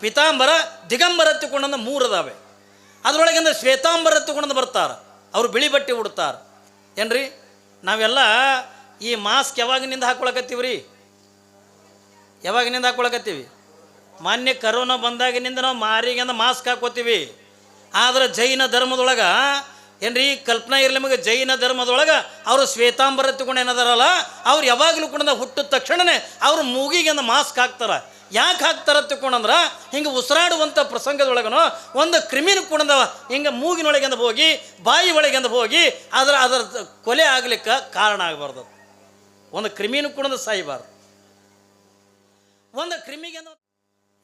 ಪಿತಾಂಬರ, ದಿಗಂಬರ ತಿಕೊಂಡಂದ ಮೂರು ಅದಾವೆ. ಅದರೊಳಗಿಂದ ಶ್ವೇತಾಂಬರ ತಿಕೊಂಡಂದು ಬರ್ತಾರೆ. ಅವರು ಬಿಳಿ ಬಟ್ಟೆ ಉಡ್ತಾರೆ. ಏನ್ರಿ? ನಾವೆಲ್ಲ ಈ ಮಾಸ್ಕ್ ಯಾವಾಗಿನಿಂದ ಹಾಕೊಳಕತ್ತೀವಿ ರೀ ಯಾವಾಗಿನಿಂದ ಹಾಕೊಳಕತ್ತೀವಿ? ಮಾನ್ಯ ಕರೋನಾ ಬಂದಾಗಿನಿಂದ ನಾವು ಮಾರಿಗಿಂದ ಮಾಸ್ಕ್ ಹಾಕೋತೀವಿ. ಆದರೆ ಜೈನ ಧರ್ಮದೊಳಗೆ, ಏನ್ರಿ? ಕಲ್ಪನಾ ಇರಲಿ ನಮಗೆ ಜೈನ ಧರ್ಮದೊಳಗೆ ಅವರು ಶ್ವೇತಾಂಬರ ತಗೊಂಡು ಏನದಾರಲ್ಲ ಅವ್ರು ಯಾವಾಗಲೂ ಕೂಡ ಹುಟ್ಟಿದ ತಕ್ಷಣನೇ ಅವ್ರು ಮೂಗಿಗಿಂದ ಮಾಸ್ಕ್ ಹಾಕ್ತಾರ. ಯಾಕೆ ಹಾಕ್ತಾರ ತಿಳ್ಕೊಂಡಂದ್ರೆ ಹಿಂಗೆ ಉಸಿರಾಡುವಂಥ ಪ್ರಸಂಗದೊಳಗನೋ ಒಂದು ಕ್ರಿಮಿನ ಕುಣದವ ಹಿಂಗೆ ಮೂಗಿನೊಳಗಿಂದ ಹೋಗಿ, ಬಾಯಿ ಒಳಗಿಂದ ಹೋಗಿ ಅದರ ಅದರ ಕೊಲೆ ಆಗ್ಲಿಕ್ಕೆ ಕಾರಣ ಆಗಬಾರ್ದು ಒಂದು ಕ್ರಿಮಿನ ಕುಣದ ಸಾಯಬಾರ್ದು. ಒಂದು ಕ್ರಿಮಿಗೆ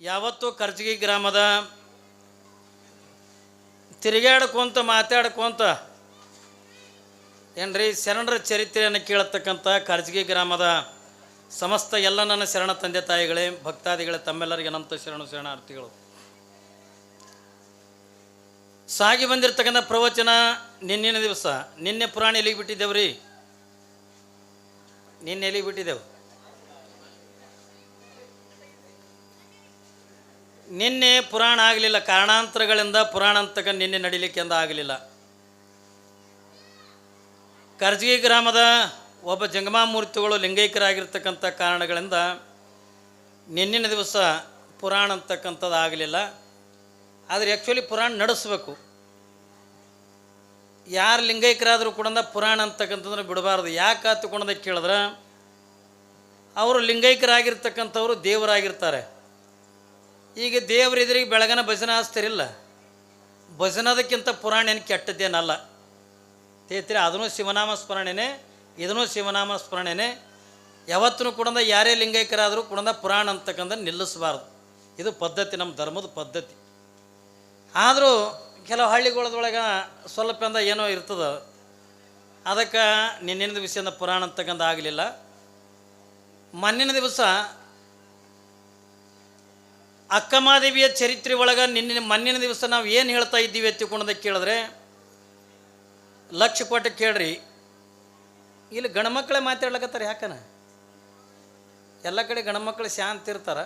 ಯಾವತ್ತೂ ಕರ್ಜಗಿ ಗ್ರಾಮದ ತಿರುಗಾಡ್ಕೊಂತ ಮಾತಾಡ್ಕೊಂತ ಏನ್ರಿ ಶರಣರ ಚರಿತ್ರೆಯನ್ನು ಕೇಳತಕ್ಕಂಥ ಕರ್ಜಗಿ ಗ್ರಾಮದ ಸಮಸ್ತ ಎಲ್ಲ ನನ್ನ ಶರಣ ತಂದೆ ತಾಯಿಗಳೇ, ಭಕ್ತಾದಿಗಳೇ, ತಮ್ಮೆಲ್ಲರಿಗೆ ಅನಂತ ಶರಣು ಶರಣಾರ್ಥಿಗಳು. ಸಾಗಿ ಬಂದಿರತಕ್ಕಂಥ ಪ್ರವಚನ ನಿನ್ನಿನ ದಿವಸ, ನಿನ್ನೆ ಪುರಾಣ ಎಲ್ಲಿಗೆ ಬಿಟ್ಟಿದ್ದೇವ್ರಿ? ನಿನ್ನೆ ಎಲ್ಲಿಗೆ ಬಿಟ್ಟಿದ್ದೆವು? ನಿನ್ನೆ ಪುರಾಣ ಆಗಲಿಲ್ಲ, ಕಾರಣಾಂತರಗಳಿಂದ ಪುರಾಣ ಅಂತಕ ನಿನ್ನೆ ನಡಿಲಿಕ್ಕೆ ಆಗಲಿಲ್ಲ. ಕರ್ಜಗಿ ಗ್ರಾಮದ ಒಬ್ಬ ಜಂಗಮಾಮೂರ್ತಿಗಳು ಲಿಂಗೈಕ್ಯರಾಗಿರ್ತಕ್ಕಂಥ ಕಾರಣಗಳಿಂದ ನಿನ್ನಿನ ದಿವಸ ಪುರಾಣ ಅಂತಕ್ಕಂಥದ್ದು ಆಗಲಿಲ್ಲ. ಆದರೆ ಆ್ಯಕ್ಚುಲಿ ಪುರಾಣ ನಡೆಸಬೇಕು. ಯಾರು ಲಿಂಗೈಕ್ಯರಾದರೂ ಕೂಡ ಪುರಾಣ ಅಂತಕ್ಕಂಥದ್ದನ್ನು ಬಿಡಬಾರ್ದು. ಯಾಕೆ ತಗೊಂಡದ ಕೇಳಿದ್ರೆ, ಅವರು ಲಿಂಗೈಕ್ಯರಾಗಿರ್ತಕ್ಕಂಥವ್ರು ದೇವರಾಗಿರ್ತಾರೆ. ಈಗ ದೇವರ ಎದುರಿಗೆ ಬೆಳಗನ ಭಜನ ಹಚ್ತಿರಿಲ್ಲ ಭಜನದಕ್ಕಿಂತ ಪುರಾಣ ಏನು ಕೆಟ್ಟದ್ದೇನಲ್ಲ. ತೇತ್ರಿ ಅದನ್ನು ಶಿವನಾಮ ಸ್ಮರಣೆನೇ ಇದನ್ನು ಶಿವನಾಮ ಸ್ಮರಣೆನೇ. ಯಾವತ್ತೂ ಕೂಡ ಯಾರೇ ಲಿಂಗೈಕ್ಯರಾದರೂ ಕೂಡ ಪುರಾಣ ಅಂತಕ್ಕಂಥ ನಿಲ್ಲಿಸಬಾರ್ದು. ಇದು ಪದ್ಧತಿ, ನಮ್ಮ ಧರ್ಮದ ಪದ್ಧತಿ. ಆದರೂ ಕೆಲವು ಹಳ್ಳಿಗಳದೊಳಗೆ ಸ್ವಲ್ಪ ಅಂದ ಏನೋ ಇರ್ತದ. ಅದಕ್ಕೆ ನಿನ್ನಿನ ದಿವಸದಿಂದ ಪುರಾಣ ಅಂತಕ್ಕಂಥ ಆಗಲಿಲ್ಲ. ಮಣ್ಣಿನ ದಿವಸ ಅಕ್ಕಮಾದೇವಿಯ ಚರಿತ್ರೆ ಒಳಗೆ ನಿನ್ನೆ ಮಣ್ಣಿನ ದಿವಸ ನಾವು ಏನು ಹೇಳ್ತಾ ಇದ್ದೀವಿ ಎತ್ತಿಕೊಂಡದ ಕೇಳಿದ್ರೆ ಲಕ್ಷ ಕೊಟ್ಟು ಕೇಳ್ರಿ. ಇಲ್ಲಿ ಗಣಮಕ್ಕಳೇ ಮಾತಾಡ್ಲಕತ್ತಾರೆ ಯಾಕನ? ಎಲ್ಲ ಕಡೆ ಗಣಮಕ್ಕಳು ಶಾಂತ ಇರ್ತಾರ.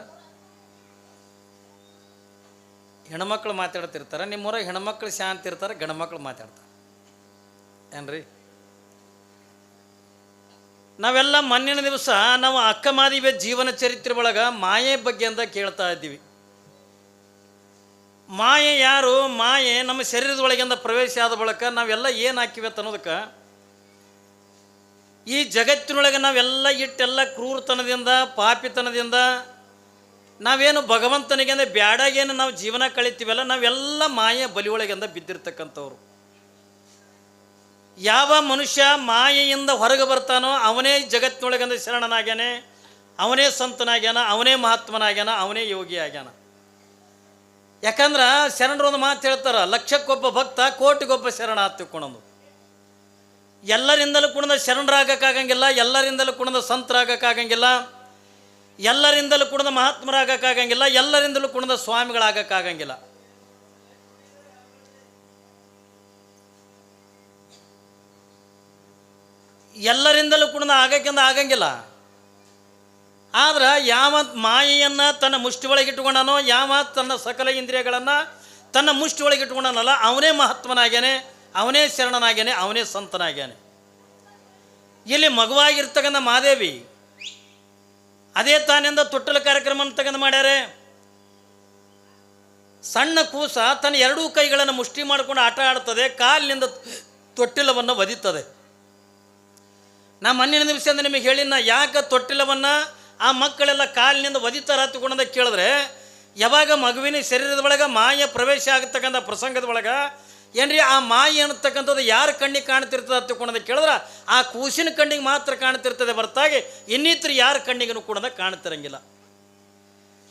ಹೆಣ್ಮಕ್ಳು ಮಾತಾಡ್ತಿರ್ತಾರೆ. ನಿಮ್ಮೂರಾಗ ಹೆಣ್ಮಕ್ಳು ಶಾಂತ ಇರ್ತಾರೆ ಗಣಮಕ್ಳು ಮಾತಾಡ್ತಾರೆ. ಏನ್ರಿ? ನಾವೆಲ್ಲ ಮಣ್ಣಿನ ದಿವಸ ನಾವು ಅಕ್ಕ ಮಾದಿವೆ ಜೀವನ ಚರಿತ್ರೆ ಒಳಗೆ ಮಾಯೆ ಬಗ್ಗೆ ಅಂತ ಕೇಳ್ತಾ ಇದ್ದೀವಿ. ಮಾಯೆ ಯಾರು? ಮಾಯೆ ನಮ್ಮ ಶರೀರದೊಳಗಿಂದ ಪ್ರವೇಶ ಆದ ಬಳಿಕ ನಾವೆಲ್ಲ ಏನು ಹಾಕಿವೆ ಅನ್ನೋದಕ್ಕೆ ಈ ಜಗತ್ತಿನೊಳಗೆ ನಾವೆಲ್ಲ ಇಟ್ಟೆಲ್ಲ ಕ್ರೂರತನದಿಂದ, ಪಾಪಿತನದಿಂದ, ನಾವೇನು ಭಗವಂತನಿಗೆ ಅಂದರೆ ಬ್ಯಾಡಾಗೇನು ನಾವು ಜೀವನ ಕಳಿತೀವಲ್ಲ, ನಾವೆಲ್ಲ ಮಾಯ ಬಲಿಯೊಳಗಿಂದ ಬಿದ್ದಿರ್ತಕ್ಕಂಥವ್ರು. ಯಾವ ಮನುಷ್ಯ ಮಾಯೆಯಿಂದ ಹೊರಗೆ ಬರ್ತಾನೋ ಅವನೇ ಜಗತ್ತಿನೊಳಗಂದ ಶರಣನಾಗ್ಯಾನೆ, ಅವನೇ ಸಂತನಾಗ್ಯಾನ, ಅವನೇ ಮಹಾತ್ಮನಾಗ್ಯಾನ, ಅವನೇ ಯೋಗಿ ಆಗ್ಯಾನ ಯಾಕಂದ್ರೆ ಒಂದು ಮಾತು ಹೇಳ್ತಾರ, ಲಕ್ಷಕ್ಕೊಬ್ಬ ಭಕ್ತ ಕೋಟಿಗೊಬ್ಬ ಶರಣ ಹತ್ತಿಕೊಳ್ಳೋದು ಎಲ್ಲರಿಂದಲೂ ಕೂಡ ಶರಣರಾಗಕ್ಕಾಗಂಗಿಲ್ಲ, ಎಲ್ಲರಿಂದಲೂ ಕೂಡ ಸಂತರಾಗಕ್ಕಾಗಂಗಿಲ್ಲ, ಎಲ್ಲರಿಂದಲೂ ಕೂಡ ಮಹಾತ್ಮರಾಗಕ್ಕಾಗಂಗಿಲ್ಲ, ಎಲ್ಲರಿಂದಲೂ ಕುಣದ ಸ್ವಾಮಿಗಳಾಗಕ್ಕಾಗಂಗಿಲ್ಲ. ಎಲ್ಲರಿಂದಲೂ ಕೂಡ ಆಗಕ್ಕಿಂದ ಆಗಂಗಿಲ್ಲ. ಆದ್ರೆ ಯಾವ ಮಾಯೆಯನ್ನು ತನ್ನ ಮುಷ್ಟಿ ಒಳಗೆ ಯಾವ ತನ್ನ ಸಕಲ ಇಂದ್ರಿಯಗಳನ್ನು ತನ್ನ ಮುಷ್ಟಿ ಒಳಗೆ ಇಟ್ಕೊಂಡನಲ್ಲ ಅವನೇ ಅವನೇ ಶರಣನಾಗ್ಯಾನೆ, ಅವನೇ ಸಂತನಾಗ್ಯಾನೆ. ಇಲ್ಲಿ ಮಗುವಾಗಿರ್ತಕ್ಕಂಥ ಮಾದೇವಿ ಅದೇ ತಾನಿಂದ ತೊಟ್ಟಲ ಕಾರ್ಯಕ್ರಮ ತಗೊಂಡು ಮಾಡ್ಯಾರೆ. ಸಣ್ಣ ಕೂಸ ತನ್ನ ಎರಡೂ ಕೈಗಳನ್ನು ಮುಷ್ಟಿ ಮಾಡಿಕೊಂಡು ಆಟ ಆಡ್ತದೆ ಕಾಲಿನಿಂದ ತೊಟ್ಟಿಲವನ್ನು ಒದಿತದೆ. ನಾ ಮಣ್ಣಿನ ದಿವಸದಿಂದ ನಿಮಗೆ ನಾ ಯಾಕೆ ತೊಟ್ಟಿಲವನ್ನು ಆ ಮಕ್ಕಳೆಲ್ಲ ಕಾಲಿನಿಂದ ಒದಿತಾರ ತಗೊಂಡ ಕೇಳಿದ್ರೆ, ಯಾವಾಗ ಮಗುವಿನ ಶರೀರದ ಒಳಗೆ ಮಾಯ ಪ್ರವೇಶ ಆಗತಕ್ಕಂಥ ಪ್ರಸಂಗದ ಒಳಗೆ ಏನ್ರಿ ಆ ಮಾಯಿ ಅನ್ನತಕ್ಕಂಥದ್ದು ಯಾರ ಕಣ್ಣಿಗೆ ಕಾಣ್ತಿರ್ತದೆ ಹತ್ತುಕೊಂಡದ ಕೇಳಿದ್ರೆ? ಆ ಕೂಸಿನ ಕಣ್ಣಿಗೆ ಮಾತ್ರ ಕಾಣ್ತಿರ್ತದೆ ಹೊರತಾಗಿ ಇನ್ನಿತರ ಯಾರ ಕಣ್ಣಿಗೂ ಕೂಡ ಕಾಣ್ತಿರಂಗಿಲ್ಲ.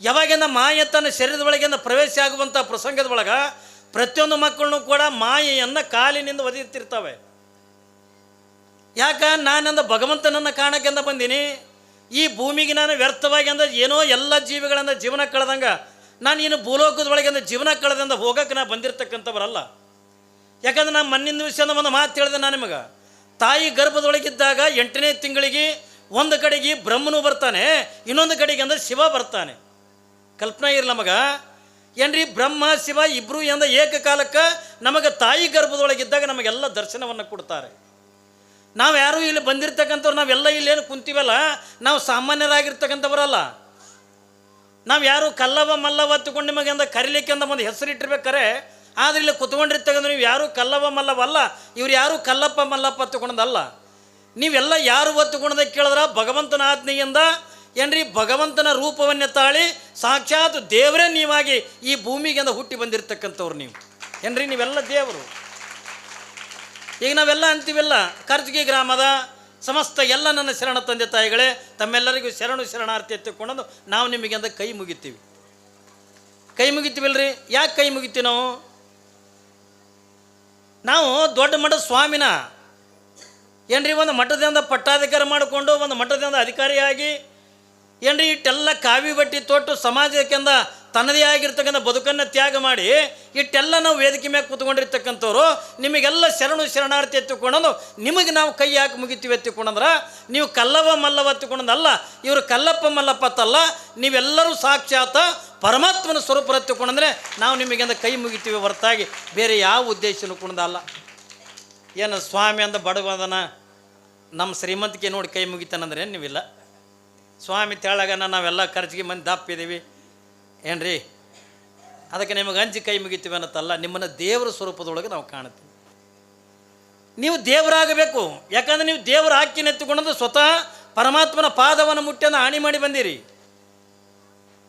ಯಾವಾಗಿಂದ ಮಾಯ ತನ್ನ ಶರೀರದ ಒಳಗಿಂದ ಪ್ರವೇಶ ಆಗುವಂಥ ಪ್ರಸಂಗದ ಒಳಗೆ ಪ್ರತಿಯೊಂದು ಮಕ್ಕಳನ್ನು ಕೂಡ ಮಾಯೆಯನ್ನು ಕಾಲಿನಿಂದ ಒದಿರ್ತಿರ್ತವೆ ಯಾಕ? ನಾನಂದ ಭಗವಂತನನ್ನು ಕಾಣಕ್ಕೆಂದ ಬಂದೀನಿ. ಈ ಭೂಮಿಗೆ ನಾನು ವ್ಯರ್ಥವಾಗಿ ಅಂದ ಏನೋ ಎಲ್ಲ ಜೀವಿಗಳಿಂದ ಜೀವನ ಕಳೆದಂಗ, ನಾನು ಇನ್ನು ಭೂಲೋಕದೊಳಗಿಂದ ಜೀವನ ಕಳೆದಿಂದ ಹೋಗಕ್ಕೆ ನಾನು ಬಂದಿರತಕ್ಕಂಥವರಲ್ಲ. ಯಾಕಂದ್ರೆ ನಾನು ಮಣ್ಣಿನ ವಿಷಯದ ಒಂದು ಮಾತು ಹೇಳಿದೆ ನಾನು ನಿಮಗೆ. ತಾಯಿ ಗರ್ಭದೊಳಗಿದ್ದಾಗ ಎಂಟನೇ ತಿಂಗಳಿಗೆ ಒಂದು ಕಡೆಗೆ ಬ್ರಹ್ಮನು ಬರ್ತಾನೆ, ಇನ್ನೊಂದು ಕಡೆಗೆ ಅಂದ್ರೆ ಶಿವ ಬರ್ತಾನೆ. ಕಲ್ಪನಾ ಇರಲಿ ನಮಗೆ. ಏನ್ರಿ, ಬ್ರಹ್ಮ, ಶಿವ ಇಬ್ಬರು ಎಂದ ಏಕಕಾಲಕ್ಕೆ ನಮಗೆ ತಾಯಿ ಗರ್ಭದೊಳಗಿದ್ದಾಗ ನಮಗೆಲ್ಲ ದರ್ಶನವನ್ನು ಕೊಡ್ತಾರೆ. ನಾವು ಯಾರು ಇಲ್ಲಿ ಬಂದಿರ್ತಕ್ಕಂಥವ್ರು ನಾವೆಲ್ಲ ಇಲ್ಲೇನು ಕುಂತೀವಲ್ಲ, ನಾವು ಸಾಮಾನ್ಯರಾಗಿರ್ತಕ್ಕಂಥವರಲ್ಲ. ನಾವು ಯಾರು ಕಲ್ಲವ ಮಲ್ಲವ ತಗೊಂಡು ನಿಮಗೆ ಅಂದ ಕರಿಲಿಕ್ಕೆ ಅಂತ ಒಂದು ಹೆಸರಿಟ್ಟಿರ್ಬೇಕಾರೆ ಆದ್ರೆ ಇಲ್ಲಿ ಕುತ್ಕೊಂಡಿರ್ತಕ್ಕಂಥ ನೀವು ಯಾರು ಕಲ್ಲವ ಮಲ್ಲವಲ್ಲ ಇವ್ರು ಯಾರು ಕಲ್ಲಪ್ಪ ಮಲ್ಲಪ್ಪ ತಗೊಂಡದಲ್ಲ. ನೀವೆಲ್ಲ ಯಾರು ಒತ್ತುಕೊಂಡದ ಕೇಳಿದ್ರ ಭಗವಂತನ ಆಜ್ಞೆಯಿಂದ? ಏನ್ರಿ, ಭಗವಂತನ ರೂಪವನ್ನೇ ತಾಳಿ ಸಾಕ್ಷಾತ್ ದೇವರೇ ನೀವಾಗಿ ಈ ಭೂಮಿಗೆ ಅಂದ ಹುಟ್ಟಿ ಬಂದಿರತಕ್ಕಂಥವ್ರು ನೀವು. ಏನ್ರಿ, ನೀವೆಲ್ಲ ದೇವರು. ಈಗ ನಾವೆಲ್ಲ ಅಂತೀವಲ್ಲ, ಕರ್ಜಗಿ ಗ್ರಾಮದ ಸಮಸ್ತ ಎಲ್ಲ ನನ್ನ ಶರಣ ತಂದೆ ತಾಯಿಗಳೇ, ತಮ್ಮೆಲ್ಲರಿಗೂ ಶರಣು ಶರಣಾರ್ಥಿ ಎತ್ತಿಕೊಂಡು ನಾವು ನಿಮಗೆ ಅಂದ ಕೈ ಮುಗಿತೀವಿ. ಕೈ ಮುಗಿತೀವಲ್ರಿ? ಯಾಕೆ ಕೈ ಮುಗಿತೀವಿ ನಾವು? ನಾವು ದೊಡ್ಡ ಮಠದ ಸ್ವಾಮಿನ ಏನ್ರಿ ಒಂದು ಮಠದಿಂದ ಪಟ್ಟಾಧಿಕಾರ ಮಾಡಿಕೊಂಡು ಒಂದು ಮಠದಿಂದ ಅಧಿಕಾರಿಯಾಗಿ ಏನ್ರಿ, ಇಟ್ಟೆಲ್ಲ ಕಾವಿ ಬಟ್ಟಿ ತೊಟ್ಟು ಸಮಾಜಕ್ಕೆಂದ ತನ್ನದೇ ಆಗಿರ್ತಕ್ಕಂಥ ಬದುಕನ್ನು ತ್ಯಾಗ ಮಾಡಿ, ಇಟ್ಟೆಲ್ಲ ನಾವು ವೇದಿಕೆ ಮೇಲೆ ಕೂತ್ಕೊಂಡಿರ್ತಕ್ಕಂಥವ್ರು, ನಿಮಗೆಲ್ಲ ಶರಣು ಶರಣಾರ್ಥಿ ಎತ್ತಿಕೊಂಡು ನಿಮಗೆ ನಾವು ಕೈ ಹಾಕಿ ಮುಗಿತೀವಿ ಎತ್ತಿಕೊಂಡಂದ್ರೆ, ನೀವು ಕಲ್ಲವ ಮಲ್ಲವ ಎತ್ತಿಕೊಂಡಲ್ಲ ಇವರು ಕಲ್ಲಪ್ಪ ಮಲ್ಲಪ್ಪ ತಲ್ಲ, ನೀವೆಲ್ಲರೂ ಸಾಕ್ಷಾತ್ ಪರಮಾತ್ಮನ ಸ್ವರೂಪ ಎತ್ತಿಕೊಂಡಂದ್ರೆ ನಾವು ನಿಮಗೆಂದ ಕೈ ಮುಗಿತೀವಿ ಹೊರತಾಗಿ, ಬೇರೆ ಯಾವ ಉದ್ದೇಶನೂ ಕುಣದಲ್ಲ ಏನು ಸ್ವಾಮಿ ಅಂದ ಬಡವದನ, ನಮ್ಮ ಶ್ರೀಮಂತಿಕೆ ನೋಡಿ ಕೈ ಮುಗಿತಾನಂದ್ರೆ ನೀವಿಲ್ಲ? ಸ್ವಾಮಿ ತೆಳಗನ ನಾವೆಲ್ಲ ಖರ್ಚಿಗೆ ಮಂದಿ ದಪ್ಪಿದ್ದೀವಿ ಏನ್ರಿ? ಅದಕ್ಕೆ ನಿಮಗೆ ಅಂಜಿ ಕೈ ಮುಗಿತೀವಿ ಅನ್ನತ್ತಲ್ಲ, ನಿಮ್ಮನ್ನು ದೇವರ ಸ್ವರೂಪದೊಳಗೆ ನಾವು ಕಾಣ್ತೀವಿ ನೀವು ದೇವರಾಗಬೇಕು. ಯಾಕಂದ್ರೆ ನೀವು ದೇವರ ಹಾಕಿ ನೆತ್ತಿಕೊಂಡು ಸ್ವತಃ ಪರಮಾತ್ಮನ ಪಾದವನ್ನು ಮುಟ್ಟಿಯನ್ನು ಹಾನಿ ಮಾಡಿ ಬಂದಿರಿ.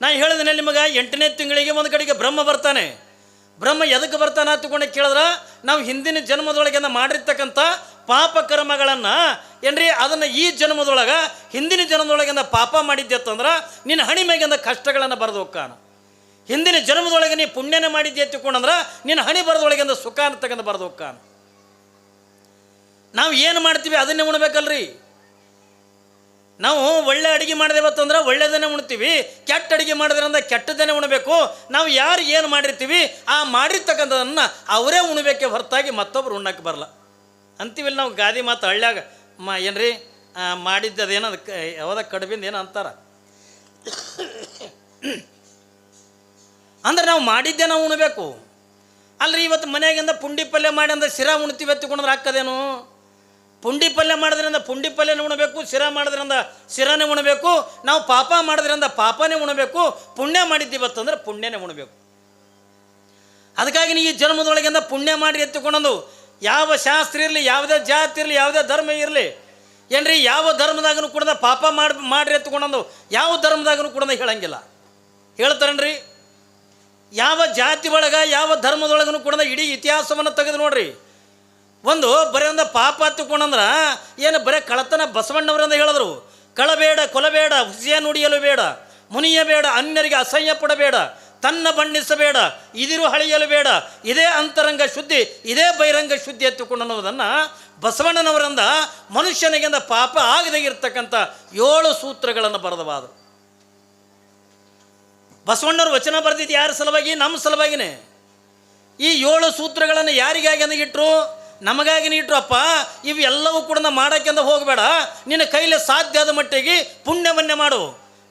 ನಾ ಹೇಳಿದ್ರೆ ನಿಮಗೆ, ಎಂಟನೇ ತಿಂಗಳಿಗೆ ಒಂದು ಕಡೆಗೆ ಬ್ರಹ್ಮ ಬರ್ತಾನೆ. ಬ್ರಹ್ಮ ಎದಕ್ಕೆ ಬರ್ತಾನೆ ಅಂತಕೊಂಡು ಕೇಳಿದ್ರೆ, ನಾವು ಹಿಂದಿನ ಜನ್ಮದೊಳಗೆ ಮಾಡಿರ್ತಕ್ಕಂಥ ಪಾಪ ಕರ್ಮಗಳನ್ನು, ಏನ್ರಿ, ಅದನ್ನು ಈ ಜನ್ಮದೊಳಗೆ, ಹಿಂದಿನ ಜನ್ಮದೊಳಗಿಂದ ಪಾಪ ಮಾಡಿದ್ಯತ್ತಂದ್ರೆ ನಿನ್ನ ಹಣಿ ಮ್ಯಾಗಿಂದ ಕಷ್ಟಗಳನ್ನು ಬರೆದು ಹೋಗ್ಕಾನ ಹಿಂದಿನ ಜನ್ಮದೊಳಗೆ ನೀ ಪುಣ್ಯನ ಮಾಡಿದ್ದೆ ಎತ್ತಿಕೊಂಡಂದ್ರೆ ನಿನ್ನ ಹಣಿ ಬರದೊಳಗಿಂದ ಸುಖ ಅಂತಕ್ಕಂಥ ಬರೆದು ಹೋಗ್ಕಾನ ನಾವು ಏನು ಮಾಡ್ತೀವಿ ಅದನ್ನೇ ಉಣ್ಬೇಕಲ್ರಿ? ನಾವು ಒಳ್ಳೆ ಅಡುಗೆ ಮಾಡಿದೆವತ್ತಂದ್ರೆ ಒಳ್ಳೆಯದನ್ನೇ ಉಣ್ತೀವಿ, ಕೆಟ್ಟ ಅಡುಗೆ ಮಾಡಿದ್ರಿಂದ ಕೆಟ್ಟದನ್ನೇ ಉಣಬೇಕು. ನಾವು ಯಾರು ಏನು ಮಾಡಿರ್ತೀವಿ, ಆ ಮಾಡಿರ್ತಕ್ಕಂಥದನ್ನು ಅವರೇ ಉಣ್ಬೇಕೆ ಹೊರತಾಗಿ ಮತ್ತೊಬ್ಬರು ಉಣ್ಣಕ್ಕೆ ಬರಲ್ಲ ಅಂತೀವಿಲ್ಲ ನಾವು ಗಾದಿ ಮಾತು ಹಳ್ಳ್ಯಾಗ. ಮಾ ಏನ್ರಿ? ಆ, ಅದು ಅದಕ್ಕೆ ಯಾವ್ದ ಕಡುಬಿಂದ ಏನೋ ಅಂತಾರ. ಅಂದ್ರೆ ನಾವು ಮಾಡಿದ್ದೆ ನಾವು ಉಣ್ಬೇಕು. ಅಲ್ರಿ ಇವತ್ತು ಮನೆಯಾಗಿಂದ ಪುಂಡಿ ಪಲ್ಯ ಮಾಡಿ ಅಂದ್ರೆ ಶಿರಾ ಉಣ್ತೀವಿ ಎತ್ತಿಕೊಂಡ್ರೆ ಹಾಕದೇನು? ಪುಂಡಿ ಪಲ್ಯ ಮಾಡಿದ್ರಿಂದ ಪುಂಡಿ ಪಲ್ಯನೇ ಉಣಬೇಕು ಶಿರಾ ಮಾಡಿದ್ರಿಂದ ಶಿರಾನೇ ಉಣಬೇಕು ನಾವು ಪಾಪ ಮಾಡಿದ್ರಿಂದ ಪಾಪನೇ ಉಣಬೇಕು ಪುಣ್ಯ ಮಾಡಿದ್ದೀವತ್ತಂದ್ರೆ ಪುಣ್ಯನೇ ಉಣಬೇಕು. ಅದಕ್ಕಾಗಿ ಈ ಜನ್ಮದೊಳಗಿಂದ ಪುಣ್ಯ ಮಾಡಿ ಎತ್ತಿಕೊಂಡಂದು ಯಾವ ಶಾಸ್ತ್ರ ಇರಲಿ, ಯಾವುದೇ ಜಾತಿ ಇರಲಿ, ಯಾವುದೇ ಧರ್ಮ ಇರಲಿ, ಏನ್ರಿ, ಯಾವ ಧರ್ಮದಾಗನು ಕೂಡ ಪಾಪ ಮಾಡಿ, ಮಾಡ್ರಿ ಎತ್ಕೊಂಡಂದು ಯಾವ ಧರ್ಮದಾಗನು ಕೂಡ ಹೇಳಂಗಿಲ್ಲ. ಹೇಳ್ತಾರನ್ರಿ? ಯಾವ ಜಾತಿ ಒಳಗೆ, ಯಾವ ಧರ್ಮದೊಳಗೂ ಕೂಡ ಇಡೀ ಇತಿಹಾಸವನ್ನು ತೆಗೆದು ನೋಡ್ರಿ. ಒಂದು ಬರೀ ಒಂದು ಪಾಪ ಹತ್ತುಕೊಂಡಂದ್ರೆ ಏನು ಬರೀ ಕಳತನ ಬಸವಣ್ಣವರಿಂದ ಹೇಳಿದ್ರು. ಕಳಬೇಡ, ಕೊಲಬೇಡ ಹುಸಿಯ ನುಡಿಯಲು ಬೇಡ, ಮುನಿಯ ಬೇಡ, ಅನ್ಯರಿಗೆ ಅಸಹ್ಯ ಪಡಬೇಡ ತನ್ನ ಬಣ್ಣಿಸಬೇಡ, ಇದಿರು ಹಳೆಯಲು ಬೇಡ, ಇದೇ ಅಂತರಂಗ ಶುದ್ಧಿ, ಇದೇ ಬಹಿರಂಗ ಶುದ್ಧಿ ಎತ್ತಿಕೊಂಡು ಅನ್ನೋದನ್ನು ಬಸವಣ್ಣನವರಿಂದ ಮನುಷ್ಯನಿಗಿಂದ ಪಾಪ ಆಗದೇ ಇರತಕ್ಕಂಥ ಏಳು ಸೂತ್ರಗಳನ್ನು ಬರೆದವಾದರು ಬಸವಣ್ಣವರು ವಚನ ಬರೆದಿದ್ದು ಯಾರ ಸಲುವಾಗಿ? ನಮ್ಮ ಸಲುವಾಗಿನೇ. ಈ ಏಳು ಸೂತ್ರಗಳನ್ನು ಯಾರಿಗಾಗಿ ಅಂದಗಿಟ್ರು ನಮಗಾಗಿ ಇಟ್ರು ಅಪ್ಪ ಇವೆಲ್ಲವೂ ಕೂಡ ಮಾಡೋಕ್ಕೆಂದ ಹೋಗಬೇಡ, ನಿನ್ನ ಕೈಲಿ ಸಾಧ್ಯ ಆದ ಮಟ್ಟಿಗೆ ಪುಣ್ಯವನ್ನೇ ಮಾಡು.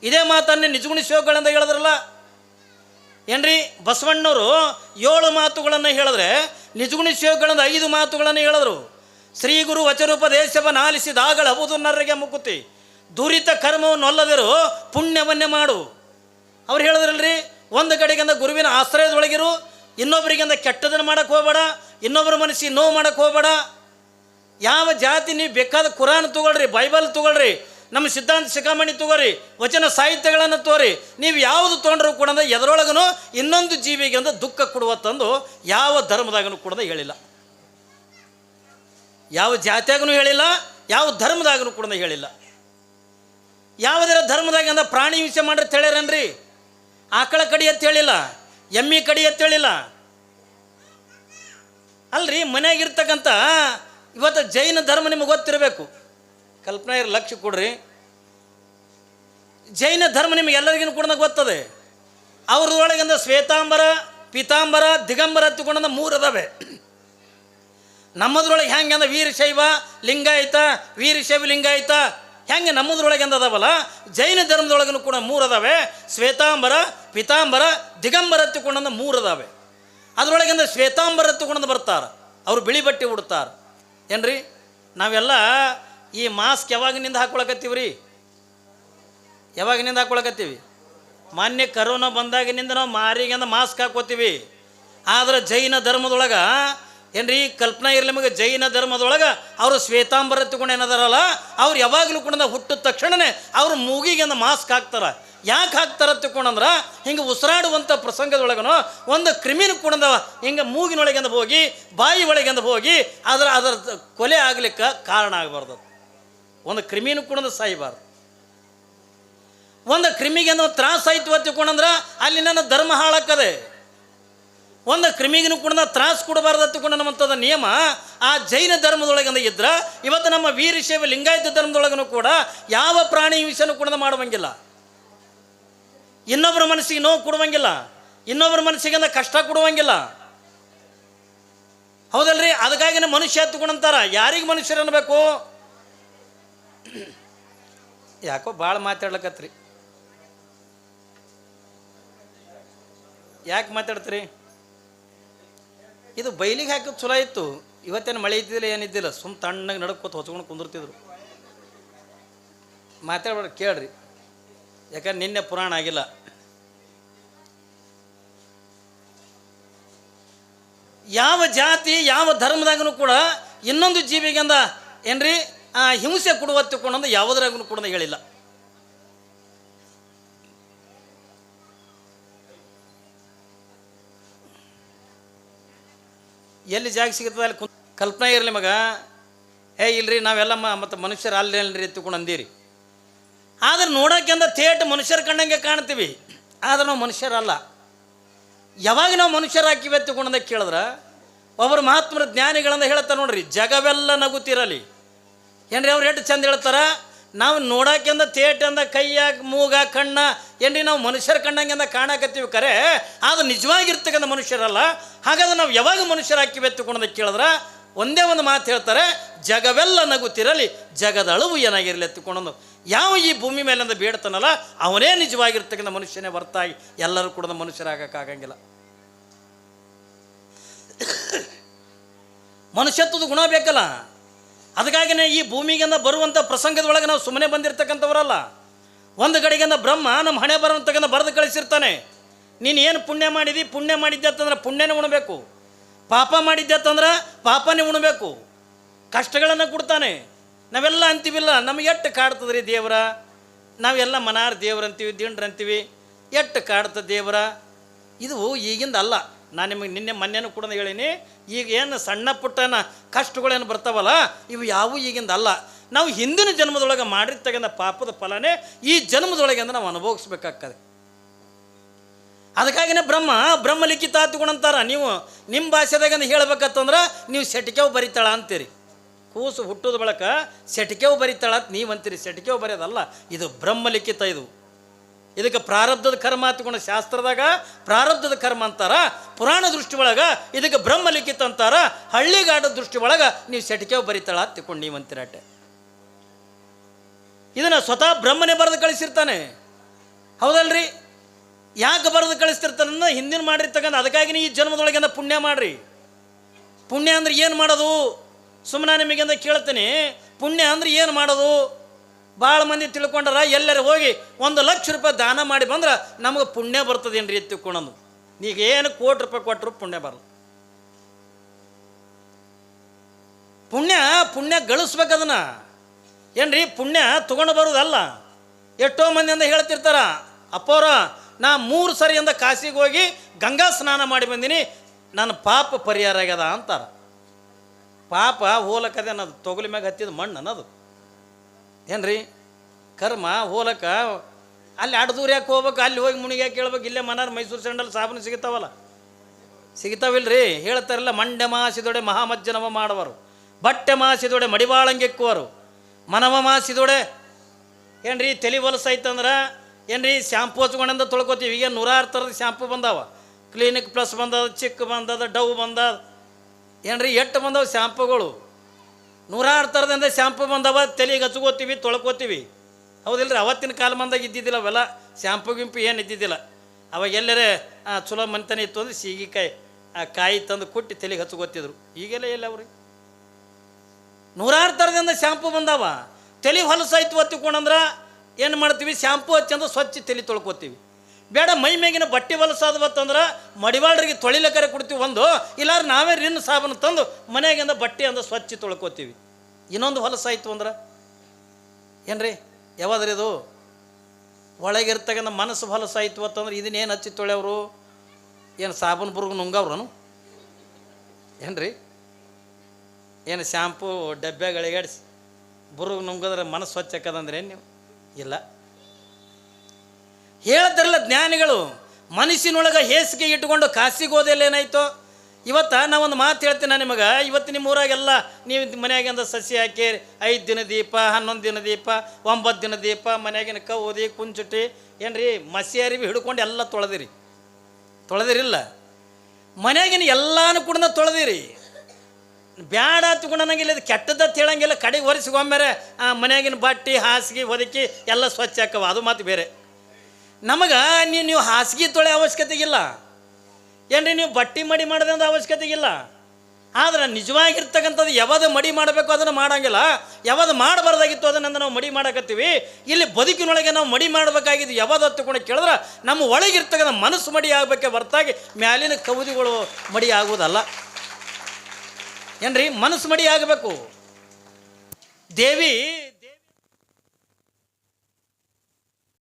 ಇದೇ ಮಾತನ್ನೇ ನಿಜಗುಣ ಹೇಳದ್ರಲ್ಲ ಹೇಳಿದ್ರಲ್ಲ ಏನ್ರಿ ಬಸವಣ್ಣವರು ಏಳು ಮಾತುಗಳನ್ನು ಹೇಳಿದ್ರೆ, ನಿಜಗುಣಿ ಶಿವಗಳಿಂದ ಐದು ಮಾತುಗಳನ್ನು ಹೇಳಿದ್ರು. ಶ್ರೀ ಗುರು ವಚನೋಪದೇಶವನ್ನು ಆಲಿಸಿದಾಗಳ ಹೌದು ನರ್ರಿಗೆ ಮುಕ್ಕುತಿ ದುರಿತ ಕರ್ಮವನ್ನು ಅಲ್ಲದಿರು ಪುಣ್ಯವನ್ನೇ ಮಾಡು. ಅವ್ರು ಹೇಳಿದ್ರಲ್ರಿ, ಒಂದು ಕಡೆಗಿಂದ ಗುರುವಿನ ಆಶ್ರಯದೊಳಗಿರು, ಇನ್ನೊಬ್ಬರಿಗಿಂದ ಕೆಟ್ಟದನ್ನು ಮಾಡಕ್ಕೆ ಹೋಗಬೇಡ, ಇನ್ನೊಬ್ಬರ ಮನಸ್ಸಿಗೆ ನೋವು ಮಾಡಕ್ಕೆ ಹೋಗಬೇಡ. ಯಾವ ಜಾತಿ ನೀವು ಬೇಕಾದ ಕುರಾನ್ ತಗೊಳ್ರಿ, ಬೈಬಲ್ ತಗೊಳ್ರಿ ನಮ್ಮ ಸಿದ್ಧಾಂತ ಶಿಖಾಮಣಿ ತಗೋರಿ, ವಚನ ಸಾಹಿತ್ಯಗಳನ್ನು ತೋರಿ, ನೀವು ಯಾವುದು ತೊಗೊಂಡ್ರು ಕೂಡ ಎದರೊಳಗೂ ಇನ್ನೊಂದು ಜೀವಿಗೆ ಅಂದರೆ ದುಃಖ ಕೊಡುವ ತಂದು ಯಾವ ಧರ್ಮದಾಗನು ಕೂಡ ಹೇಳಿಲ್ಲ. ಯಾವ ಜಾತಿಯಾಗೂ ಹೇಳಿಲ್ಲ, ಯಾವ ಧರ್ಮದಾಗನು ಕೂಡ ಹೇಳಿಲ್ಲ. ಯಾವುದರ ಧರ್ಮದಾಗ ಅಂದ ಪ್ರಾಣಿ ಹಿಂಸೆ ಮಾಡ್ರಿ ಹೇಳ್ಯಾರನ್ರಿ ಆಕಳ ಕಡಿ ಅಂತ ಹೇಳಿಲ್ಲ, ಎಮ್ಮಿ ಕಡಿ ಅಂತ ಹೇಳಿಲ್ಲ. ಅಲ್ರಿ ಮನೆಯಾಗಿರ್ತಕ್ಕಂಥ ಇವತ್ತು ಜೈನ ಧರ್ಮ ನಿಮಗೆ ಗೊತ್ತಿರಬೇಕು. ಕಲ್ಪನಾ ಇರ ಲಕ್ಷ್ಯ ಕೊಡ್ರಿ. ಜೈನ ಧರ್ಮ ನಿಮಗೆ ಎಲ್ಲರಿಗೂ ಕೂಡ ಗೊತ್ತದೆ. ಅವ್ರದೊಳಗಿಂದ ಶ್ವೇತಾಂಬರ, ಪೀತಾಂಬರ, ದಿಗಂಬರ ಹತ್ತಿಕೊಂಡ ಮೂರು ಅದಾವೆ. ನಮ್ಮದ್ರೊಳಗೆ ಹೆಂಗೆ ಅಂದ್ರೆ ವೀರಶೈವ, ಲಿಂಗಾಯತ ವೀರಶೈವ, ಲಿಂಗಾಯತ ಹೆಂಗೆ ನಮ್ಮದ್ರೊಳಗೆ ಅಂದದವಲ್ಲ ಜೈನ ಧರ್ಮದೊಳಗೂ ಕೂಡ ಮೂರು ಅದಾವೆ. ಶ್ವೇತಾಂಬರ, ಪೀತಾಂಬರ, ದಿಗಂಬರ ತಿಳ್ಕೊಂಡಂದ ಮೂರು ಅದಾವೆ. ಅದರೊಳಗಿಂದ ಶ್ವೇತಾಂಬರ ತಿಳ್ಕೊಂಡಂದು ಬರ್ತಾರೆ. ಅವರು ಬಿಳಿ ಬಟ್ಟೆ ಉಡ್ತಾರೆ. ಏನ್ರಿ? ನಾವೆಲ್ಲ ಈ ಮಾಸ್ಕ್ ಯಾವಾಗಿನಿಂದ ಹಾಕೊಳಕತ್ತೀವ್ರಿ? ಯಾವಾಗಿನಿಂದ ಹಾಕೊಳಕತ್ತೀವಿ? ಮಾನ್ಯ ಕರೋನಾ ಬಂದಾಗಿನಿಂದ ನಾವು ಮಾರಿಗೆಂದ ಮಾಸ್ಕ್ ಹಾಕೋತೀವಿ. ಆದ್ರೆ ಜೈನ ಧರ್ಮದೊಳಗೆ, ಏನ್ರಿ, ಕಲ್ಪನಾ ಇರಲಿ ನಮಗೆ ಜೈನ ಧರ್ಮದೊಳಗೆ ಅವರು ಶ್ವೇತಾಂಬರ ತಗೊಂಡು ಏನದಾರಲ್ಲ, ಅವ್ರು ಯಾವಾಗಲೂ ಕೂಡ ಹುಟ್ಟಿದ ತಕ್ಷಣನೇ ಅವ್ರು ಮೂಗಿಗೆಂದ ಮಾಸ್ಕ್ ಹಾಕ್ತಾರೆ. ಯಾಕೆ ಹಾಕ್ತಾರ ತಿಳ್ಕೊಂಡಂದ್ರೆ, ಹಿಂಗೆ ಉಸಿರಾಡುವಂಥ ಪ್ರಸಂಗದೊಳಗನು ಒಂದು ಕ್ರಿಮಿನ ಕೂಡ ಹಿಂಗೆ ಮೂಗಿನೊಳಗಿಂದ ಹೋಗಿ, ಬಾಯಿ ಒಳಗಿಂದ ಹೋಗಿ ಅದರ ಅದರ ಕೊಲೆ ಆಗ್ಲಿಕ್ಕೆ ಕಾರಣ ಆಗಬಾರ್ದು. ಒಂದು ಕ್ರಿಮಿನೂ ಕುಣದ ಸಾಯಬಾರ್ದು. ಒಂದು ಕ್ರಿಮಿಗೆ ನಾವು ತ್ರಾಸ ಆಯ್ತು ತಿಳ್ಕೊಂಡಂದ್ರೆ ಅಲ್ಲಿ ನನ್ನ ಧರ್ಮ ಹಾಳಾಕದೆ ಒಂದು ಕ್ರಿಮಿಗೂ ಕೂಡ ತ್ರಾಸ ಕೊಡಬಾರ್ದು ತಿಳ್ಕೊಂಡಂಥದ್ದು ನಿಯಮ, ಆ ಜೈನ ಧರ್ಮದೊಳಗಿಂದ ಇದ್ರೆ, ಇವತ್ತು ನಮ್ಮ ವೀರಶೈವ ಲಿಂಗಾಯತ ಧರ್ಮದೊಳಗನು ಕೂಡ ಯಾವ ಪ್ರಾಣಿ ವಿಷಯನೂ ಕೂಡ ಮಾಡುವಂಗಿಲ್ಲ. ಇನ್ನೊಬ್ಬರ ಮನಸ್ಸಿಗೆ ನೋವು ಕೊಡುವಂಗಿಲ್ಲ ಇನ್ನೊಬ್ಬರ ಮನಸ್ಸಿಗೆ ಕಷ್ಟ ಕೊಡುವಂಗಿಲ್ಲ. ಹೌದಲ್ರಿ? ಅದಕ್ಕಾಗಿನ ಮನುಷ್ಯ ತಗೊಂಡಂತಾರ ಯಾರಿಗೆ ಮನುಷ್ಯರು ಅನ್ಬೇಕು ಯಾಕೋ ಭಾಳ ಮಾತಾಡ್ಲಕತ್ರಿ. ಯಾಕೆ ಮಾತಾಡ್ತೀರಿ? ಇದು ಬೈಲಿಗೆ ಹಾಕಿದ್ ಚಲೋ ಇತ್ತು. ಇವತ್ತೇನು ಮಳೆ ಇದ್ದಿಲ್ಲ ಏನಿದ್ದಿಲ್ಲ ಸುಮ್ ತಣ್ಣಗೆ ನಡ್ಕೋತ ಹೊಚ್ಕೊಂಡು ಕುಂದಿರ್ತಿದ್ರು. ಮಾತಾಡ್ಬೇಡ, ಕೇಳ್ರಿ. ಯಾಕಂದ್ರೆ ನಿನ್ನೆ ಪುರಾಣ ಆಗಿಲ್ಲ. ಯಾವ ಜಾತಿ, ಯಾವ ಧರ್ಮದಾಗೂ ಕೂಡ ಇನ್ನೊಂದು ಜೀವಿಗೆಂದ ಏನ್ರಿ? ಆ ಹಿಂಸೆ ಕೊಡುವ ತಿಳ್ಕೊಂಡಂದು ಯಾವುದ್ರಾಗೂ ಕೂಡ ಹೇಳಿಲ್ಲ. ಎಲ್ಲಿ ಜಾಗ ಸಿಗುತ್ತದೆ ಅಲ್ಲಿ ಕುಂತ ಕಲ್ಪನೆ ಇರಲಿ ಮಗ. ಏ ಇಲ್ರಿ, ನಾವೆಲ್ಲ ಮತ್ತು ಮನುಷ್ಯರು ಅಲ್ಲಿ ಅಲ್ರಿ ತಿಳ್ಕೊಂಡು ಅಂದೀರಿ. ಆದ್ರೆ ನೋಡೋಕ್ಕಿಂತ ಥೇಟ್ ಮನುಷ್ಯರ ಕಂಡಂಗೆ ಕಾಣ್ತೀವಿ. ಆದ್ರೆ ನಾವು ಮನುಷ್ಯರಲ್ಲ. ಯಾವಾಗ ನಾವು ಮನುಷ್ಯರಾಕಿವೆ ತಿಳ್ಕೊಂಡಂದ ಕೇಳಿದ್ರೆ, ಒಬ್ಬರು ಮಹಾತ್ಮರ ಜ್ಞಾನಿಗಳಂದ ಹೇಳ್ತಾರೆ ನೋಡ್ರಿ, ಜಗವೆಲ್ಲ ನಗುತ್ತಿರಲಿ. ಏನ್ರಿ ಅವ್ರು ಎಷ್ಟು ಚಂದ ಹೇಳ್ತಾರ? ನಾವು ನೋಡಾಕೆಂದ ತೇಟ್ ಅಂದ ಕೈಯಾಗ ಮೂಗ ಕಣ್ಣ, ಏನ್ರಿ ನಾವು ಮನುಷ್ಯರ ಕಣ್ಣಂಗೆಂದ ಕಾಣಕತ್ತೀವಿ ಕರೆ. ಅದು ನಿಜವಾಗಿರ್ತಕ್ಕಂಥ ಮನುಷ್ಯರಲ್ಲ. ಹಾಗಾದ್ರೆ ನಾವು ಯಾವಾಗ ಮನುಷ್ಯರಾಕಿವೆ ತಿಳ್ಕೊಂಡಂದ ಕೇಳಿದ್ರೆ? ಒಂದೇ ಒಂದು ಮಾತು ಹೇಳ್ತಾರೆ, ಜಗವೆಲ್ಲ ನಗುತ್ತಿರಲಿ, ಜಗದ ಅಳುವು ಏನಾಗಿರಲಿ ಎತ್ತಿಕೊಂಡು ಯಾವ ಈ ಭೂಮಿ ಮೇಲಿಂದ ಬೇಡ್ತಾನಲ್ಲ, ಅವನೇ ನಿಜವಾಗಿರ್ತಕ್ಕಂಥ ಮನುಷ್ಯನೇ ಹೊರತಾಗಿ ಎಲ್ಲರೂ ಕೂಡ ಮನುಷ್ಯರಾಗಕ್ಕಾಗಂಗಿಲ್ಲ ಮನುಷ್ಯತ್ವದ ಗುಣ ಬೇಕಲ್ಲ. ಅದಕ್ಕಾಗಿನೇ ಈ ಭೂಮಿಗಿಂದ ಬರುವಂಥ ಪ್ರಸಂಗದೊಳಗೆ ನಾವು ಸುಮ್ಮನೆ ಬಂದಿರತಕ್ಕಂಥವರಲ್ಲ. ಒಂದು ಕಡೆಗಿಂದ ಬ್ರಹ್ಮ, ನಮ್ಮ ಹಣೆ ಬರೋಂಥಕ್ಕಂಥ ಬರೆದು ಕಳಿಸಿರ್ತಾನೆ. ನೀನು ಏನು ಪುಣ್ಯ ಮಾಡಿದಿ? ಪುಣ್ಯ ಮಾಡಿದ್ದೆ ಅಂತಂದ್ರೆ ಪುಣ್ಯನೇ ಉಣಬೇಕು. ಪಾಪ ಮಾಡಿದ್ದೆ ಅಂತಂದ್ರೆ ಪಾಪನೇ ಉಣಬೇಕು. ಕಷ್ಟಗಳನ್ನು ಕೊಡ್ತಾನೆ. ನಾವೆಲ್ಲ ಅಂತೀವಿಲ್ಲ, ನಮಗೆ ಎಷ್ಟು ಕಾಡ್ತದ್ರಿ ದೇವರ? ನಾವೆಲ್ಲ ಮನಾರ್ ದೇವ್ರಂತೀವಿ ಅಂತೀವಿ ದಿಂಡ್ರ ಅಂತೀವಿ ಎಷ್ಟು ಕಾಡ್ತದೆ ದೇವರ? ಇದು ಈಗಿಂದ ಅಲ್ಲ ನಾನು ನಿಮಗೆ ನಿನ್ನೆ ಮೊನ್ನೆನೂ ಕೂಡ ಹೇಳೀನಿ, ಈಗ ಏನು ಸಣ್ಣ ಪುಟ್ಟನ ಕಷ್ಟಗಳೇನು ಬರ್ತಾವಲ್ಲ, ಇವು ಯಾವೂ ಈಗಿಂದ ಅಲ್ಲ. ನಾವು ಹಿಂದಿನ ಜನ್ಮದೊಳಗೆ ಮಾಡಿರ್ತಕ್ಕಂಥ ಪಾಪದ ಫಲನೇ ಈ ಜನ್ಮದೊಳಗೆ ಅಂದ್ರೆ ನಾವು ಅನುಭವಿಸ್ಬೇಕಾಗ್ತದೆ. ಅದಕ್ಕಾಗಿನೇ ಬ್ರಹ್ಮ ಬ್ರಹ್ಮ ಲಿಖಿತ ಅಂತಾರ. ನೀವು ನಿಮ್ಮ ಭಾಷೆದಾಗ ಹೇಳ್ಬೇಕಂತಂದ್ರೆ ನೀವು ಸೆಟಿಕೆವು ಬರಿತಾಳ ಅಂತೀರಿ. ಕೂಸು ಹುಟ್ಟೋದ ಬಳಕ ಸೆಟಿಕೆವು ಬರಿತಾಳ ಅಂತ ನೀವು ಅಂತೀರಿ ಸೆಟಿಕೆವು ಬರೆಯೋದಲ್ಲ, ಇದು ಬ್ರಹ್ಮಲಿಖಿತ ಇದು. ಇದಕ್ಕೆ ಪ್ರಾರಬ್ಧದ ಕರ್ಮ ಅಂತಕೊಂಡು ಶಾಸ್ತ್ರದಾಗ ಪ್ರಾರಬ್ಧದ ಕರ್ಮ ಅಂತಾರ, ಪುರಾಣ ದೃಷ್ಟಿ ಒಳಗೆ ಇದಕ್ಕೆ ಬ್ರಹ್ಮ ಲಿಖಿತ ಅಂತಾರ ಹಳ್ಳಿಗಾಡದ ದೃಷ್ಟಿ ಒಳಗೆ ನೀವು ಸೆಟಿಕೆವು ಬರಿತಾಳ ತಿಕೊಂಡು ತಿಳ್ಕೊಂಡು ನೀವು ಅಂತಿರಾಟೆ. ಇದನ್ನು ಸ್ವತಃ ಬ್ರಹ್ಮನೇ ಬರೆದು ಕಳಿಸಿರ್ತಾನೆ. ಹೌದಲ್ರಿ? ಯಾಕೆ ಬರೆದು ಕಳಿಸ್ತಿರ್ತಾನ ಹಿಂದಿನ ಮಾಡಿರ್ತಕ್ಕಂಥ ಅದಕ್ಕಾಗಿ ಈ ಜನ್ಮದೊಳಗಿಂದ ಪುಣ್ಯ ಮಾಡ್ರಿ. ಪುಣ್ಯ ಅಂದ್ರೆ ಏನು ಮಾಡೋದು? ಸುಮ್ಮನೆ ನಿಮಗಿಂದ ಕೇಳ್ತೀನಿ. ಪುಣ್ಯ ಅಂದ್ರೆ ಏನು ಮಾಡೋದು? ಭಾಳ ಮಂದಿ ತಿಳ್ಕೊಂಡಾರ ಎಲ್ಲರೂ ಹೋಗಿ ಒಂದು ಲಕ್ಷ ರೂಪಾಯಿ ದಾನ ಮಾಡಿ ಬಂದ್ರೆ ನಮಗೆ ಪುಣ್ಯ ಬರ್ತದೇನ್ರಿ ರೀ ತಿಳ್ಕೊಳೋದು ಈಗ ಏನು ಕೋಟಿ ರೂಪಾಯಿ ಕೊಟ್ಟರು ಪುಣ್ಯ ಬರಲ್ಲ. ಪುಣ್ಯ ಪುಣ್ಯ ಗಳಿಸ್ಬೇಕು ಅದನ್ನ. ಏನ್ರಿ, ಪುಣ್ಯ ತಗೊಂಡು ಬರೋದಲ್ಲ. ಎಷ್ಟೋ ಮಂದಿ ಅಂದ ಹೇಳ್ತಿರ್ತಾರ ಅಪ್ಪವ್ರ ನಾ ಮೂರು ಸರಿಯಿಂದ ಕಾಶಿಗೆ ಹೋಗಿ ಗಂಗಾ ಸ್ನಾನ ಮಾಡಿ ಬಂದೀನಿ ನನ್ನ ಪಾಪ ಪರಿಹಾರ ಆಗ್ಯದ ಅಂತಾರ. ಪಾಪ ಹೋಲಕ್ಕದೆ ಅನ್ನೋದು, ತೊಗಲಿ ಮ್ಯಾಗ ಹತ್ತಿದ ಮಣ್ಣು ಅನ್ನೋದು ಏನ್ರಿ? ಕರ್ಮ ಹೋಲಕ್ಕ ಅಲ್ಲಿ ಅಡ್ ದೂರ ಯಾಕೆ ಹೋಗ್ಬೇಕು? ಅಲ್ಲಿ ಹೋಗಿ ಮುಣಿಗೆ ಯಾಕೆ ಕೇಳ್ಬೇಕು ಇಲ್ಲೇ ಮನಾರ್, ಮೈಸೂರು ಸ್ಯಾಂಡಲ್ ಸಾಬೂನು ಸಿಗ್ತಾವಲ್ಲ? ಸಿಗ್ತಾವಿಲ್ರಿ? ಹೇಳ್ತಾರಲ್ಲ, ಮಂಡ್ಯ ಮಾಸಿದೊಡೆ ಮಹಾಮಜ್ಜನವ ಮಾಡುವರು. ಬಟ್ಟೆ ಮಾಸಿದೊಡೆ ಮಡಿವಾಳಂಗೆಕ್ಕುವರು ಮನವ ಮಾಸಿದೊಡೆ, ಏನ್ರಿ, ತಲೆ ಹೊಲಸೈತಂದ್ರೆ ಏನ್ರಿ ಶಾಂಪು ಹಚ್ಕೊಂಡಂದ ತೊಳ್ಕೊತೀವಿ. ಈಗ ನೂರಾರು ಥರದ ಶಾಂಪು ಬಂದಾವ. ಕ್ಲಿನಿಕ್ ಪ್ಲಸ್ ಬಂದದ ಚಿಕ್ಕ ಬಂದದ ಡವ್ ಬಂದದ. ಏನ್ರಿ ಎಟ್ಟು ಬಂದವ ಶಾಂಪುಗಳು ನೂರಾರು ಥರದಿಂದ ಶಾಂಪು ಬಂದವ, ತಲೆಗೆ ಹಚ್ಕೋತೀವಿ, ತೊಳ್ಕೋತೀವಿ. ಹೌದಿಲ್ರಿ? ಅವತ್ತಿನ ಕಾಲ ಮಂದಾಗ ಇದ್ದಿದ್ದಿಲ್ಲ ಅವೆಲ್ಲ. ಶ್ಯಾಂಪು ಗಿಂಪು ಏನು ಇದ್ದಿದ್ದಿಲ್ಲ. ಅವಾಗ ಎಲ್ಲರೇ ಚಲೋ ಮನೆತನ ಇತ್ತು ಅಂದ್ರೆ ಸೀಗಿಕಾಯಿ, ಆ, ಕಾಯಿ ತಂದು ಕೊಟ್ಟು ತಲೆಗೆ ಹಚ್ಕೋತಿದ್ರು. ಈಗೆಲ್ಲ ಎಲ್ಲ ಅವ್ರಿ? ನೂರಾರು ಥರದಿಂದ ಶಾಂಪು ಬಂದಾವ. ತಲೆ ಹೊಲಸಾಯ್ತು ಹೊತ್ತಿಕೊಂಡಂದ್ರೆ ಏನು ಮಾಡ್ತೀವಿ? ಶಾಂಪು ಹಚ್ಚಂದ್ರೆ ಸ್ವಚ್ಛ ತಲೆ ತೊಳ್ಕೊತೀವಿ. ಬೇಡ, ಮೈ ಮೇಗಿನ ಬಟ್ಟೆ ಹೊಲಸಾದ್ವತ್ತಂದ್ರೆ ಮಡಿವಾಳರಿಗೆ ತೊಳಿಲಕ್ಕರೆ ಕೊಡ್ತೀವಿ ಒಂದು, ಇಲ್ಲಾರ ನಾವೇ ರಿನ್ ಸಾಬನ್ ತಂದು ಮನೆಯಾಗಿಂದ ಬಟ್ಟೆ ಅಂದ್ರೆ ಸ್ವಚ್ಛ ತೊಳ್ಕೊತೀವಿ. ಇನ್ನೊಂದು ಹೊಲಸಾಯ್ತು ಅಂದ್ರೆ? ಏನ್ರಿ? ಯಾವಾದ್ರಿ ಇದು ಒಳಗಿರ್ತಕ್ಕಂಥ ಮನಸ್ಸು ಹೊಲಸಾಯ್ತು ಅಂತಂದ್ರೆ ಇದನ್ನೇನು ಹಚ್ಚಿ ತೊಳೆಯವರು? ಏನು ಸಾಬೂನು ಬುರ್ಗು ನುಂಗವ್ರನು? ಏನ್ರಿ? ಏನು ಶಾಂಪೂ ಡಬ್ಬ್ಯಾಗಳಿಗಾಡಿಸಿ ಬುರ್ಗು ನುಂಗಿದ್ರೆ ಮನಸ್ಸು ಸ್ವಚ್ಛ ಆಕದಂದ್ರೆ ನೀವು? ಇಲ್ಲ. ಹೇಳ್ತಾರಲ್ಲ ಜ್ಞಾನಿಗಳು, ಮನಸ್ಸಿನೊಳಗೆ ಹೇಸಿಗೆ ಇಟ್ಕೊಂಡು ಕಾಸಿಗೆ ಹೋದೆಲ್ಲ ಏನಾಯ್ತು? ಇವತ್ತ ಒಂದು ಮಾತು ಹೇಳ್ತೀನಿ ನಿಮಗೆ. ಇವತ್ತು ನಿಮ್ಮ ಊರಾಗೆಲ್ಲ ನೀವು ಮನೆಯಾಗಿಂದ ಸಸಿ ಹಾಕಿ, ಐದು ದಿನ ದೀಪ, ಹನ್ನೊಂದು ದಿನ ದೀಪ, ಒಂಬತ್ತು ದಿನ ದೀಪ, ಮನ್ಯಾಗಿನ ಕೌದಿ ಕುಂಚುಟಿ ಏನ್ರಿ ಮಸಿ ಅರಿವಿ ಹಿಡ್ಕೊಂಡು ಎಲ್ಲ ತೊಳೆದಿರಿ. ತೊಳೆದಿರಿಲ್ಲ. ಮನೆಯಾಗಿನ ಎಲ್ಲಾನು ಕೂಡ ತೊಳೆದಿರಿ. ಬ್ಯಾಡ ತಗೊಂಡಂಗಿಲ್ಲ ಇದು ಕೆಟ್ಟದ ಹೇಳಂಗಿಲ್ಲ. ಕಡೆಗೆ ಒರೆಸ್ಕೊಂಬೇರೆ ಆ ಮನೆಯಾಗಿನ ಬಟ್ಟೆ, ಹಾಸಿಗೆ ಒದಕಿ ಎಲ್ಲ ಸ್ವಚ್ಛ ಹಾಕವ. ಅದು ಮಾತು ಬೇರೆ. ನಮಗೆ ನೀವು ನೀವು ಹಾಸಿಗೆ ತೊಳೆ ಅವಶ್ಯಕತೆಗಿಲ್ಲ ಏನ್ರಿ ನೀವು ಬಟ್ಟೆ ಮಡಿ ಮಾಡೋದಂತ ಅವಶ್ಯಕತೆಗಿಲ್ಲ ಆದ್ರೆ ನಿಜವಾಗಿರ್ತಕ್ಕಂಥದ್ದು ಯಾವ್ದು ಮಡಿ ಮಾಡಬೇಕು ಅದನ್ನು ಮಾಡಂಗಿಲ್ಲ. ಯಾವ್ದು ಮಾಡಬಾರ್ದಾಗಿತ್ತು ಅದನ್ನ ನಾವು ಮಡಿ ಮಾಡಕತ್ತೀವಿ. ಇಲ್ಲಿ ಬದುಕಿನೊಳಗೆ ನಾವು ಮಡಿ ಮಾಡಬೇಕಾಗಿದ್ದು ಯಾವ್ದು ಹತ್ತುಕೊಂಡು ಕೇಳಿದ್ರೆ ನಮ್ಮ ಒಳಗಿರ್ತಕ್ಕಂಥ ಮನಸ್ಸು ಮಡಿ ಆಗಬೇಕೆ ಹೊರತಾಗಿ ಮ್ಯಾಲಿನ ಕವಿದಿಗಳು ಮಡಿ ಆಗುವುದಲ್ಲ. ಏನ್ರಿ ಮನಸ್ಸು ಮಡಿ ಆಗಬೇಕು. ದೇವಿ